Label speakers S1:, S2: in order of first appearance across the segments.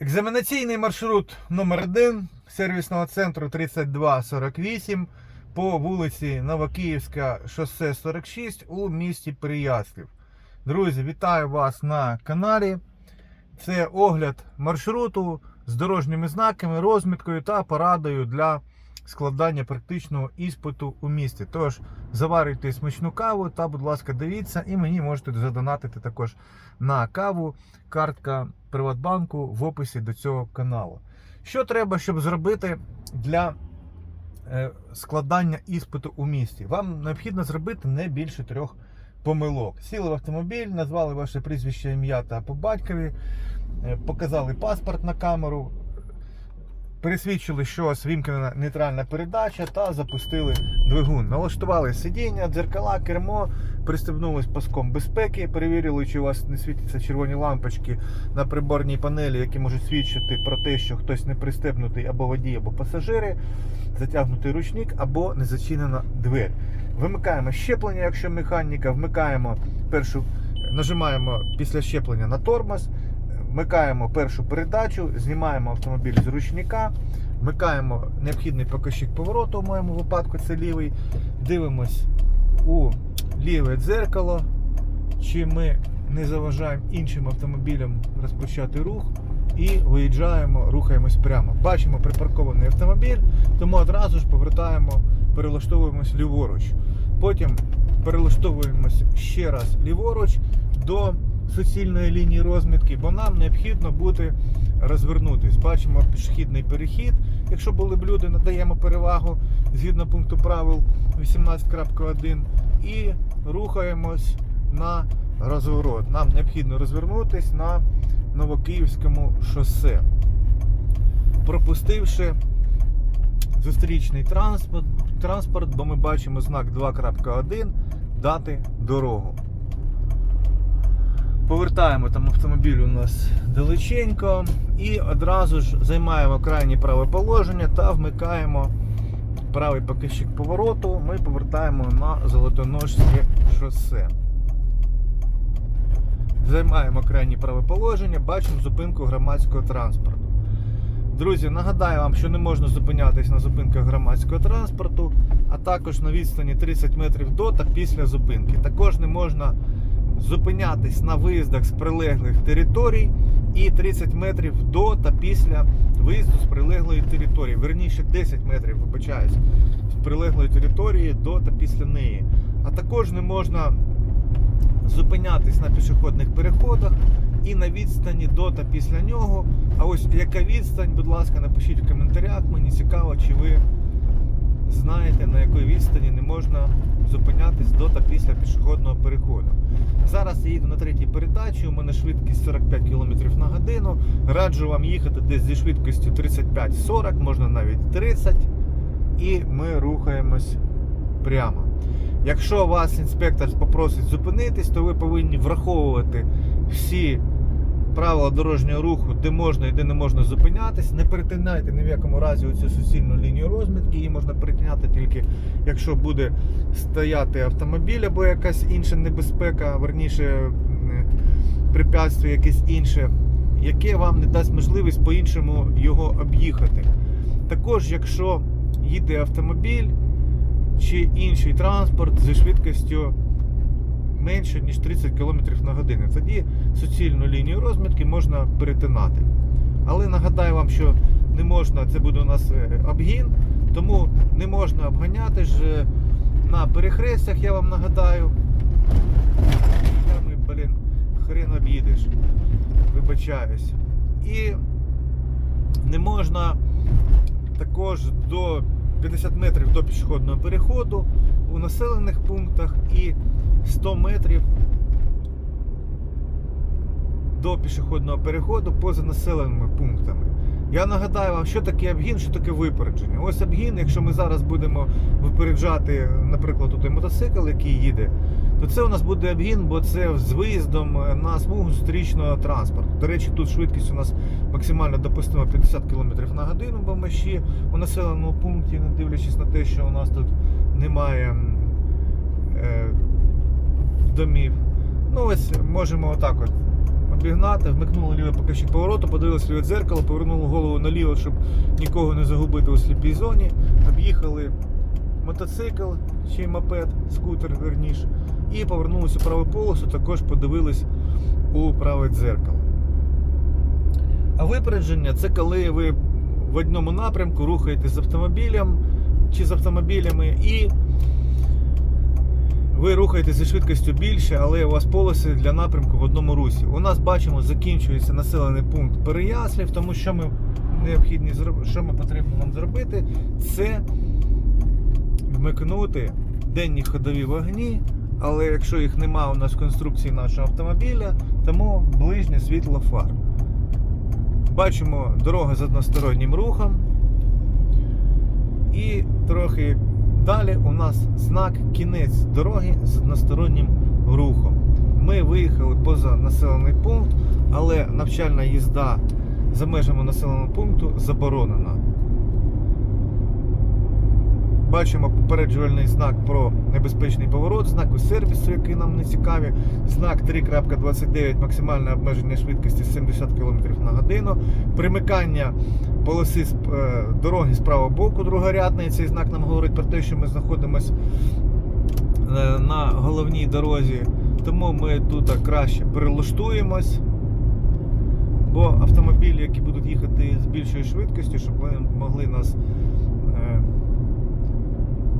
S1: Екзаменаційний маршрут номер 1 сервісного центру 3248 по вулиці Новокиївська, шосе 46 у місті Переяслів. Друзі, вітаю вас на каналі. Це огляд маршруту з дорожніми знаками, розміткою та порадою для складання практичного іспиту у місті. Тож заварюйте смачну каву та, будь ласка, дивіться, і мені можете задонатити також на каву. Картка Приватбанку в описі до цього каналу. Що треба, щоб зробити для е, складання іспиту у місті? Вам необхідно зробити не більше трьох помилок. Сіли в автомобіль, назвали ваше прізвище, ім'я та по батькові, е, показали паспорт на камеру, пересвідчили, що у вас вімкнена нейтральна передача та запустили двигун. Налаштували сидіння, дзеркала, кермо, пристебнулись паском безпеки, перевірили, чи у вас не світяться червоні лампочки на приборній панелі, які можуть свідчити про те, що хтось не пристебнутий або водій, або пасажири, затягнутий ручник або не зачинена двері. Вимикаємо щеплення, якщо механіка, вмикаємо першу, нажимаємо після щеплення на тормоз, вмикаємо першу передачу, знімаємо автомобіль з ручника, вмикаємо необхідний показчик повороту, в моєму випадку це лівий, дивимось у ліве дзеркало, чи ми не заважаємо іншим автомобілям розпочати рух. І виїжджаємо, рухаємось прямо. Бачимо припаркований автомобіль, тому одразу ж повертаємо, перелаштовуємось ліворуч. Потім перелаштовуємось ще раз ліворуч до суцільної лінії розмітки, бо нам необхідно буде розвернутись. Бачимо пішохідний перехід. Якщо були б люди, надаємо перевагу згідно пункту правил 18.1 і рухаємось на розворот. Нам необхідно розвернутись на Новокиївському шосе. Пропустивши зустрічний транспорт, транспорт, бо ми бачимо знак 2.1 дати дорогу. Повертаємо там автомобіль у нас далеченько і одразу ж займаємо крайнє праве положення та вмикаємо правий показчик повороту. Ми повертаємо на Золотоножське шосе. Займаємо крайнє праве положення, бачимо зупинку громадського транспорту. Друзі, нагадаю вам, що не можна зупинятись на зупинках громадського транспорту, а також на відстані 30 метрів до та після зупинки. Також не можна зупинятись на виїздах з прилеглих територій і 30 метрів до та після виїзду з прилеглої території. Верніше 10 метрів, вибачаюсь, з прилеглої території до та після неї. А також не можна зупинятись на пішохідних переходах і на відстані до та після нього. А ось яка відстань, будь ласка, напишіть в коментарях. Мені цікаво, чи ви знаєте, на якій відстані не можна зупинятись до та після пішохідного переходу. Зараз я їду на третій передачі, у мене швидкість 45 км на годину. Раджу вам їхати десь зі швидкістю 35-40, можна навіть 30. І ми рухаємось прямо. Якщо вас інспектор попросить зупинитись, то ви повинні враховувати всі правила дорожнього руху, де можна і де не можна зупинятись. Не перетинайте ні в якому разі оцю суцільну лінію розмітки. Її можна перетиняти тільки якщо буде стояти автомобіль або якась інша небезпека, верніше препятствие якесь інше, яке вам не дасть можливість по-іншому його об'їхати. Також, якщо їде автомобіль чи інший транспорт зі швидкістю менше ніж 30 км на годину. Тоді суцільну лінію розмітки можна перетинати. Але нагадаю вам, що не можна, це буде у нас е, обгін, тому не можна обганяти ж е, на перехрестях, я вам нагадаю. Ми, блін, хрен об'їдеш. Вибачаюсь. І не можна також до 50 метрів до пішохідного переходу у населених пунктах і 100 метрів до пішохідного переходу поза населеними пунктами. Я нагадаю вам, що таке обгін, що таке випередження. Ось обгін, якщо ми зараз будемо випереджати, наприклад, той мотоцикл, який їде, то це у нас буде обгін, бо це з виїздом на смугу зустрічного транспорту. До речі, тут швидкість у нас максимально допустима 50 км на годину, бо ми ще у населеному пункті, не дивлячись на те, що у нас тут немає е, домів. Ну ось можемо отак от обігнати, вмикнули лівий покажчик повороту, подивилися ліве дзеркало, повернули голову наліво, щоб нікого не загубити у сліпій зоні. Об'їхали мотоцикл чи мопед, скутер верніше, і повернулися у праву полосу, також подивились у праве дзеркало. А випередження це коли ви в одному напрямку рухаєтесь з автомобілем чи з автомобілями і ви рухаєтесь зі швидкістю більше, але у вас полоси для напрямку в одному русі. У нас бачимо, закінчується населений пункт Переяслів, тому що ми необхідні що ми потрібно нам зробити, це вмикнути денні ходові вогні. Але якщо їх нема у нас в конструкції нашого автомобіля, тому ближнє світло фар. Бачимо дорога з одностороннім рухом. І трохи далі у нас знак кінець дороги з одностороннім рухом. Ми виїхали поза населений пункт, але навчальна їзда за межами населеного пункту заборонена. Бачимо попереджувальний знак про небезпечний поворот, знаку сервісу, який нам не цікаві. Знак 3.29 максимальне обмеження швидкості 70 км на годину. Примикання полоси е, дороги з правого боку другорядної. Цей знак нам говорить про те, що ми знаходимося е, на головній дорозі. Тому ми тут краще перелаштуємось. Бо автомобілі, які будуть їхати з більшою швидкістю, щоб вони могли нас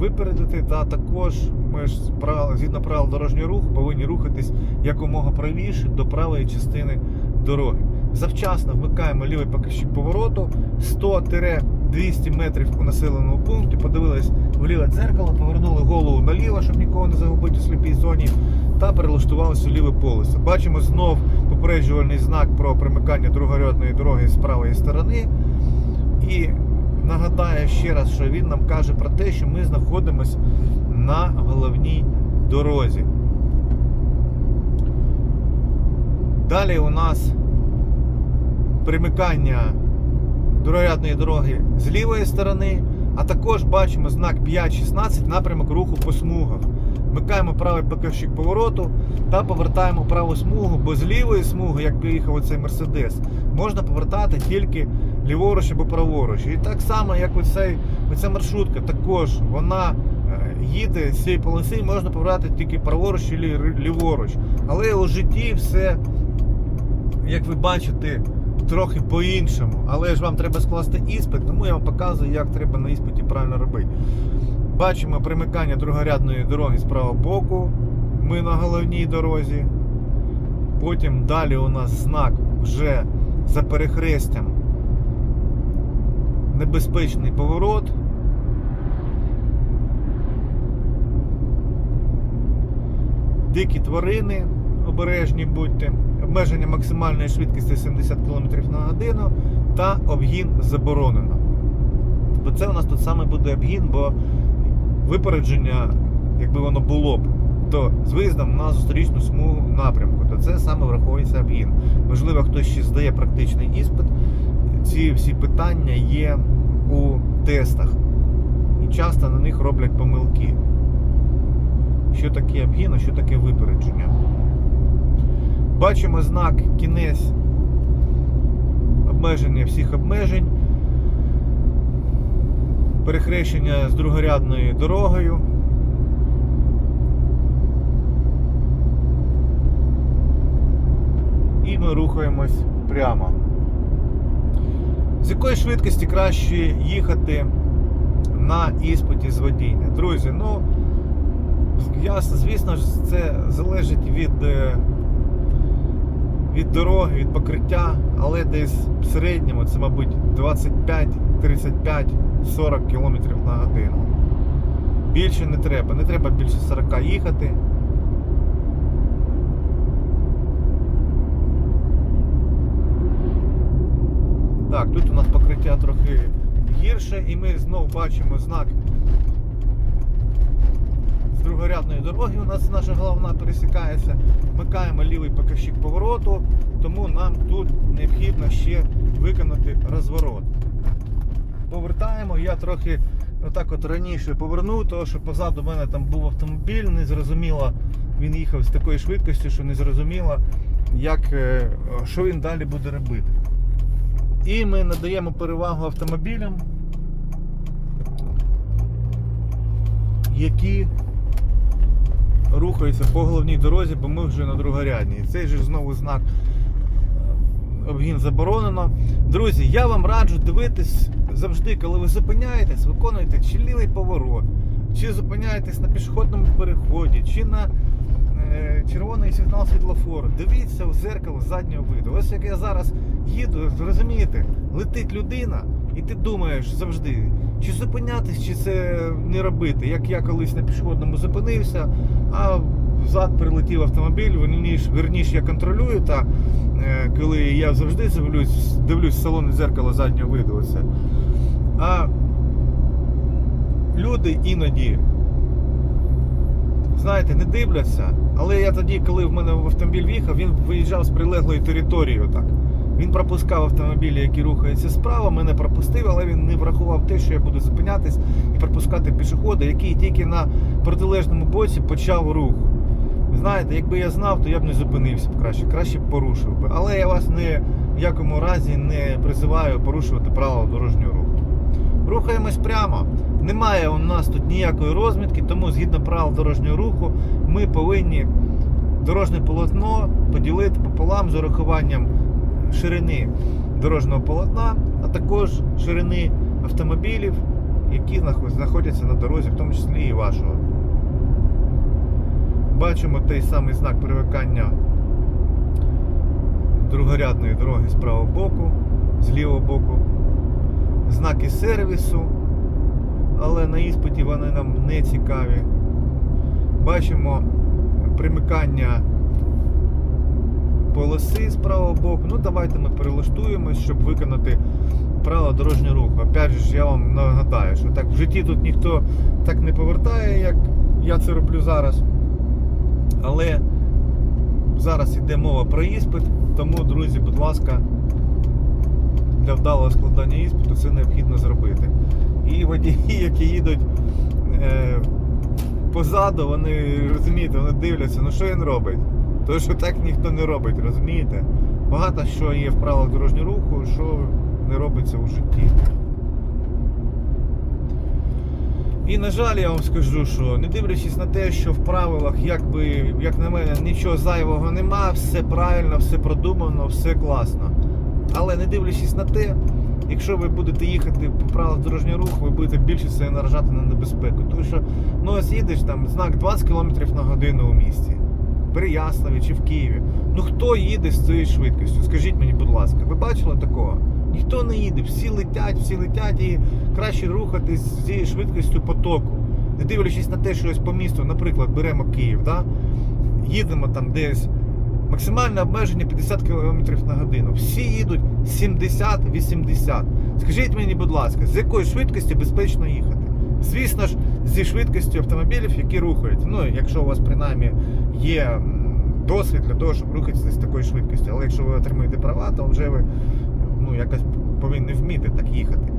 S1: випередити. Та також ми ж згідно правил дорожнього руху повинні рухатись якомога правіше до правої частини дороги. Завчасно вмикаємо лівий покажчик повороту 100-200 метрів у населеному пункті. Подивились в ліве дзеркало, повернули голову наліво, щоб нікого не загубити у сліпій зоні, та перелаштувалися у ліве полосе. Бачимо знов попереджувальний знак про примикання другорядної дороги з правої сторони. І нагадаю ще раз, що він нам каже про те, що ми знаходимося на головній дорозі. Далі у нас примикання другорядної дороги з лівої сторони, а також бачимо знак 5.16 напрямок руху по смугах. Вмикаємо правий покажчик повороту та повертаємо праву смугу, бо з лівої смуги, як поїхав оцей Мерседес, можна повертати тільки ліворуч або праворуч. І так само, як оцей, оця маршрутка, також вона е, їде з цієї полоси, можна повертати тільки праворуч чи ліворуч. Але у житті все, як ви бачите, трохи по-іншому. Але ж вам треба скласти іспит, тому я вам показую, як треба на іспиті правильно робити. Бачимо примикання другорядної дороги з правого боку. Ми на головній дорозі. Потім далі у нас знак вже за перехрестям. Небезпечний поворот. Дикі тварини, обережні будьте, обмеження максимальної швидкості 70 км на годину та обгін заборонено. Бо це у нас тут саме буде обгін, бо випередження, якби воно було б, то з виїздом на зустрічну смугу напрямку, то це саме враховується обгін. Можливо, хтось ще здає практичний іспит. Ці всі питання є у тестах. І часто на них роблять помилки. Що таке обгін, а що таке випередження. Бачимо знак кінець обмеження всіх обмежень. Перехрещення з другорядною дорогою. І ми рухаємось прямо. З якої швидкості краще їхати на іспиті з водіння? Друзі, ну ясно, звісно ж, це залежить від, е, від дороги, від покриття, але десь в середньому це, мабуть, 25, 35, 40 км на годину. Більше не треба, не треба більше 40 їхати. Так, тут у нас покриття трохи гірше, і ми знову бачимо знак з другорядної дороги. У нас наша головна пересікається. Вмикаємо лівий покажчик повороту, тому нам тут необхідно ще виконати розворот. Повертаємо, я трохи отак от раніше повернув, тому що позаду мене там був автомобіль, незрозуміло, він їхав з такою швидкістю, що незрозуміло, як, е, що він далі буде робити. І ми надаємо перевагу автомобілям, які рухаються по головній дорозі, бо ми вже на другорядній. Цей же знову знак е, обгін заборонено. Друзі, я вам раджу дивитись завжди, коли ви зупиняєтесь, виконуєте чи лівий поворот, чи зупиняєтесь на пішохідному переході, чи на е, червоний сигнал світлофору. Дивіться в зеркало заднього виду. Ось як я зараз їду, розумієте, летить людина, і ти думаєш завжди, чи зупинятись, чи це не робити. Як я колись на пішохідному зупинився, а взад прилетів автомобіль, верніш, я контролюю, та е, коли я завжди дивлюсь, дивлюсь салон дзеркало заднього виду. Оце. А люди іноді, знаєте, не дивляться. Але я тоді, коли в мене в автомобіль в'їхав, він виїжджав з прилеглої території. Отак. Він пропускав автомобілі, які рухаються справа, мене пропустив, але він не врахував те, що я буду зупинятись і пропускати пішохода, який тільки на протилежному боці почав рух. Знаєте, якби я знав, то я б не зупинився б краще, краще б порушив би. Але я вас не в якому разі не призиваю порушувати правила дорожнього руху. Рухаємось прямо. Немає у нас тут ніякої розмітки, тому згідно правил дорожнього руху ми повинні дорожнє полотно поділити пополам з урахуванням ширини дорожнього полотна, а також ширини автомобілів, які знаходяться на дорозі, в тому числі і вашого. Бачимо той самий знак привикання другорядної дороги з правого боку, з лівого боку, знаки сервісу, але на іспиті вони нам не цікаві. Бачимо примикання полоси з правого боку. Ну, давайте ми перелаштуємось, щоб виконати правила дорожнього руху. Опять же, я вам нагадаю, що так в житті тут ніхто так не повертає, як я це роблю зараз. Але зараз йде мова про іспит, тому, друзі, будь ласка, для вдалого складання іспиту це необхідно зробити. І водії, які їдуть е, позаду, вони розумієте, вони дивляться, ну що він робить? Тому що так ніхто не робить, розумієте? Багато що є в правилах дорожнього руху, що не робиться у житті. І на жаль, я вам скажу, що не дивлячись на те, що в правилах, якби, як на мене, нічого зайвого нема, все правильно, все продумано, все класно. Але не дивлячись на те, якщо ви будете їхати по правилах дорожнього руху, ви будете більше себе наражати на небезпеку. Тому що ну ось їдеш там знак 20 км на годину у місті. В Переяславі чи в Києві. Ну хто їде з цією швидкістю? Скажіть мені, будь ласка, ви бачили такого? Ніхто не їде, всі летять, всі летять і краще рухатись з швидкістю потоку. Не дивлячись на те, що ось по місту, наприклад, беремо Київ, да? їдемо там десь. Максимальне обмеження 50 км на годину. Всі їдуть 70-80. Скажіть мені, будь ласка, з якою швидкістю безпечно їхати? Звісно ж, зі швидкістю автомобілів, які рухаються. Ну, якщо у вас принаймні є досвід для того, щоб рухатися з такою швидкістю. Але якщо ви отримуєте права, то вже ви ну, якось повинні вміти так їхати.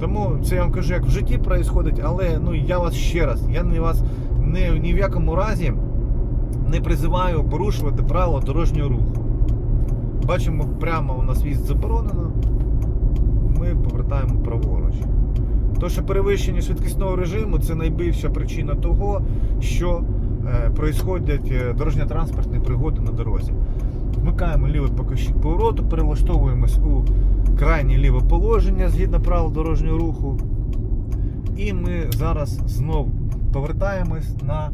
S1: Тому це я вам кажу, як в житті відбувається, але ну, я вас ще раз, я не вас не, ні в якому разі не призиваю порушувати правила дорожнього руху. Бачимо, прямо у нас в'їзд заборонено. Ми повертаємо праворуч. То, що перевищення швидкісного режиму це найбільша причина того, що е, е, дорожньо-транспортні пригоди на дорозі. Вмикаємо лівий покажчик повороту, перелаштовуємось у крайнє ліве положення згідно правил дорожнього руху. І ми зараз знов повертаємось на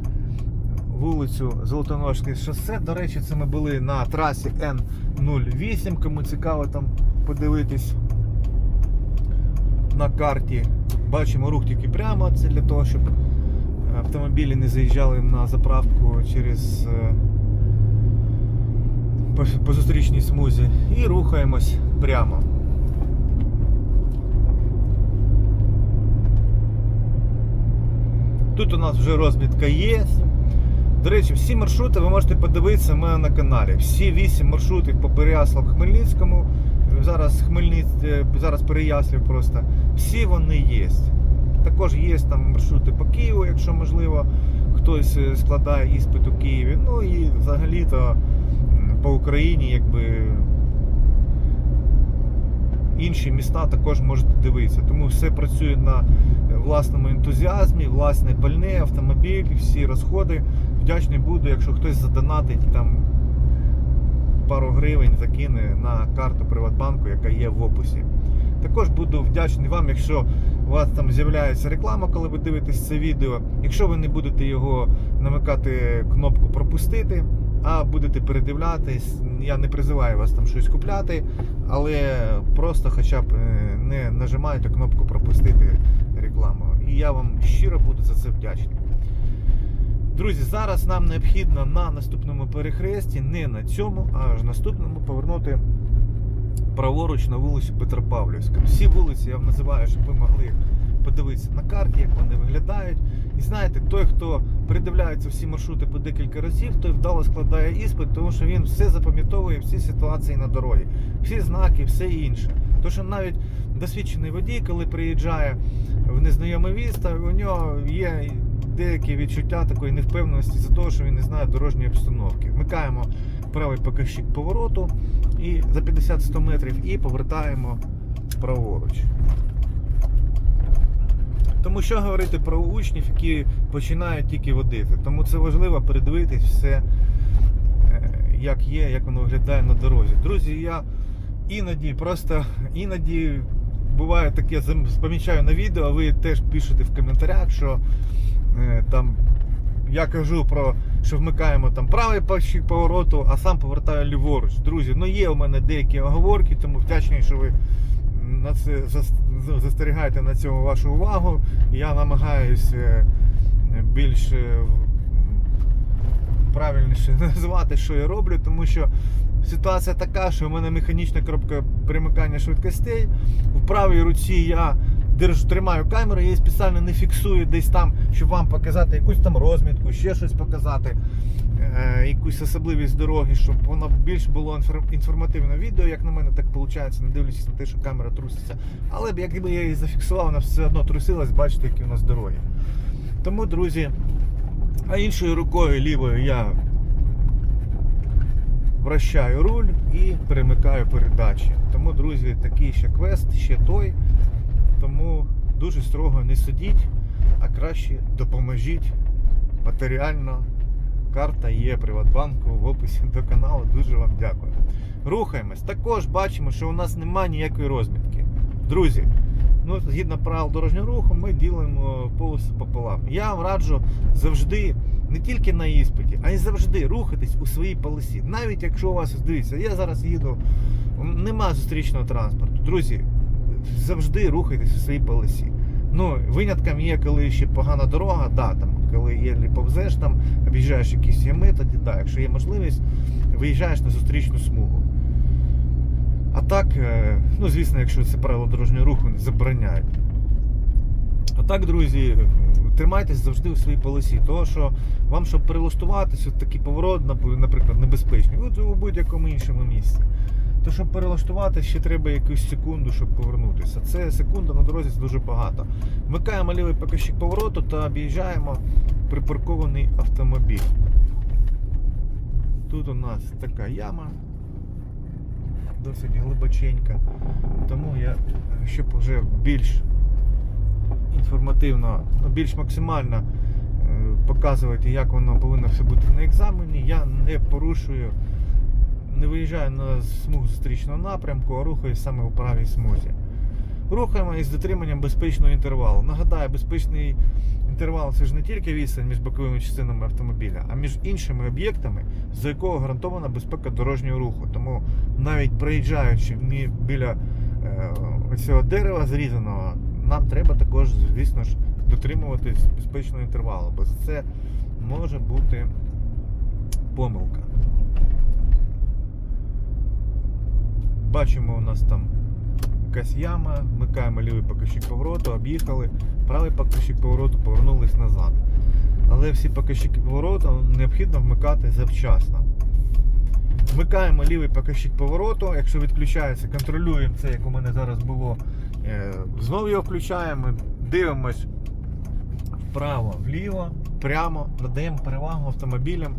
S1: вулицю Золотоножське шосе. До речі, це ми були на трасі Н08, кому цікаво там подивитись на карті. Бачимо рух тільки прямо, це для того, щоб автомобілі не заїжджали на заправку через е, по- зустрічній смузі. І рухаємось прямо. Тут у нас вже розмітка є. До речі, всі маршрути ви можете подивитися у мене на каналі. Всі вісім маршрутів по Переяслав Хмельницькому. Зараз Хмельниць, е, зараз Переяслів просто. Всі вони є. Також є там маршрути по Києву, якщо можливо, хтось е, складає іспит у Києві. Ну і взагалі-то по Україні, якби інші міста також можете дивитися. Тому все працює на власному ентузіазмі, власне пальне, автомобіль, всі розходи. Вдячний буду, якщо хтось задонатить там пару гривень закине на карту Приватбанку, яка є в описі. Також буду вдячний вам, якщо у вас там з'являється реклама, коли ви дивитесь це відео. Якщо ви не будете його намикати кнопку пропустити, а будете передивлятись, я не призиваю вас там щось купляти, але просто хоча б е, не нажимайте кнопку пропустити рекламу. І я вам щиро буду за це вдячний. Друзі, зараз нам необхідно на наступному перехресті, не на цьому, а аж наступному повернути праворуч на вулицю Петропавлівська. Всі вулиці я вам називаю, щоб ви могли подивитися на карті, як вони виглядають. І знаєте, той, хто передивляється всі маршрути по декілька разів, той вдало складає іспит, тому що він все запам'ятовує, всі ситуації на дорозі, всі знаки, все інше. Тому що навіть досвідчений водій, коли приїжджає в незнайоме місто, у нього є деякі відчуття такої невпевненості за того, що він не знає дорожньої обстановки. Вмикаємо правий показчик повороту і за 50-100 метрів і повертаємо праворуч. Тому що говорити про учнів, які починають тільки водити. Тому це важливо передивитись все, е, як є, як воно виглядає на дорозі. Друзі, я іноді просто іноді буває таке, помічаю на відео, а ви теж пишете в коментарях, що е, там я кажу про що вмикаємо там правий повороту, а сам повертаю ліворуч. Друзі, ну є у мене деякі оговорки, тому вдячний, що ви на це ну, на цьому вашу увагу. Я намагаюся е, більш е, правильніше називати, що я роблю, тому що ситуація така, що у мене механічна коробка перемикання швидкостей. В правій руці я держу, тримаю камеру, я її спеціально не фіксую десь там, щоб вам показати якусь там розмітку, ще щось показати, якусь особливість дороги, щоб воно більш було інформативне відео, як на мене так виходить, не дивлячись на те, що камера труситься. Але якби я її зафіксував, вона все одно трусилась, бачите, які у нас дороги. Тому, друзі, а іншою рукою лівою я вращаю руль і перемикаю передачі. Тому, друзі, такий ще квест, ще той. Тому дуже строго не судіть, а краще допоможіть матеріально. Карта є Приватбанку в описі до каналу. Дуже вам дякую. Рухаємось. Також бачимо, що у нас немає ніякої розмітки. Друзі, ну, згідно правил дорожнього руху, ми ділимо полосу пополам. Я вам раджу завжди, не тільки на іспиті, а й завжди рухатись у своїй полосі. Навіть якщо у вас, дивіться, я зараз їду, нема зустрічного транспорту. Друзі, завжди рухайтесь у своїй полосі. Ну, винятком є, коли ще погана дорога, да, там, коли є повзеш, там, об'їжджаєш якісь ями, тоді да, якщо є можливість, виїжджаєш на зустрічну смугу. А так, е, ну звісно, якщо це правило дорожнього руху не забороняють. А так, друзі, тримайтесь завжди у своїй полосі. Того, що вам, щоб перелаштуватися, от такий поворот, наприклад, небезпечний, у будь-якому іншому місці. То щоб перелаштувати, ще треба якусь секунду, щоб повернутися. Це секунда на дорозі це дуже багато. Вмикаємо лівий показчик повороту та об'їжджаємо припаркований автомобіль. Тут у нас така яма, досить глибоченька. Тому я, щоб вже більш інформативно, ну, більш максимально е, показувати, як воно повинно все бути на екзамені, я не порушую, не виїжджаю на смугу зустрічного напрямку, а рухаюсь саме у правій смузі. Рухаємо із дотриманням безпечного інтервалу. Нагадаю, безпечний інтервал це ж не тільки відстань між боковими частинами автомобіля, а між іншими об'єктами, за якого гарантована безпека дорожнього руху. Тому навіть проїжджаючи біля е, цього дерева зрізаного, нам треба також, звісно ж, дотримуватись безпечного інтервалу, бо за це може бути помилка. Бачимо, у нас там якась яма, вмикаємо лівий показчик повороту, об'їхали, правий показчик повороту, повернулись назад. Але всі показчики повороту необхідно вмикати завчасно. Вмикаємо лівий показчик повороту, якщо відключається, контролюємо це, як у мене зараз було. Е, Знову його включаємо, дивимось вправо, вліво, прямо, надаємо перевагу автомобілям,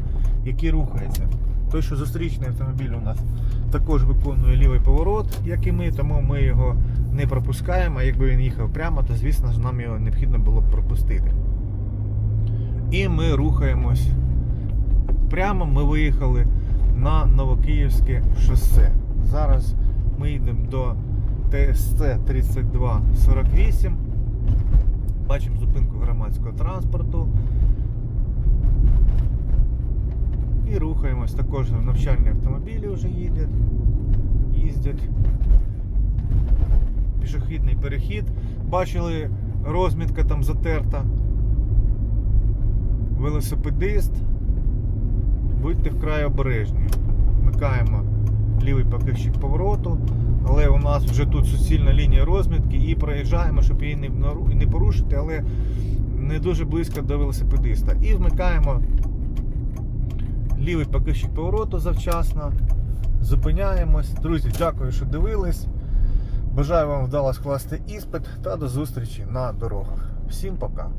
S1: які рухаються. Той, що зустрічний автомобіль у нас також виконує лівий поворот, як і ми, тому ми його не пропускаємо. А якби він їхав прямо, то звісно ж нам його необхідно було б пропустити. І ми рухаємось прямо. Ми виїхали на Новокиївське шосе. Зараз ми йдемо до ТСЦ 3248. Бачимо зупинку громадського транспорту. І рухаємось. Також навчальні автомобілі вже їдять. Їздять. Пішохідний перехід. Бачили, розмітка там затерта. Велосипедист. Будьте вкрай обережні. Вмикаємо лівий покривчик повороту, але у нас вже тут суцільна лінія розмітки і проїжджаємо, щоб її не порушити, але не дуже близько до велосипедиста. І вмикаємо лівий покривчик повороту завчасно. Зупиняємось. Друзі, дякую, що дивились. Бажаю вам вдало скласти іспит та до зустрічі на дорогах. Всім пока!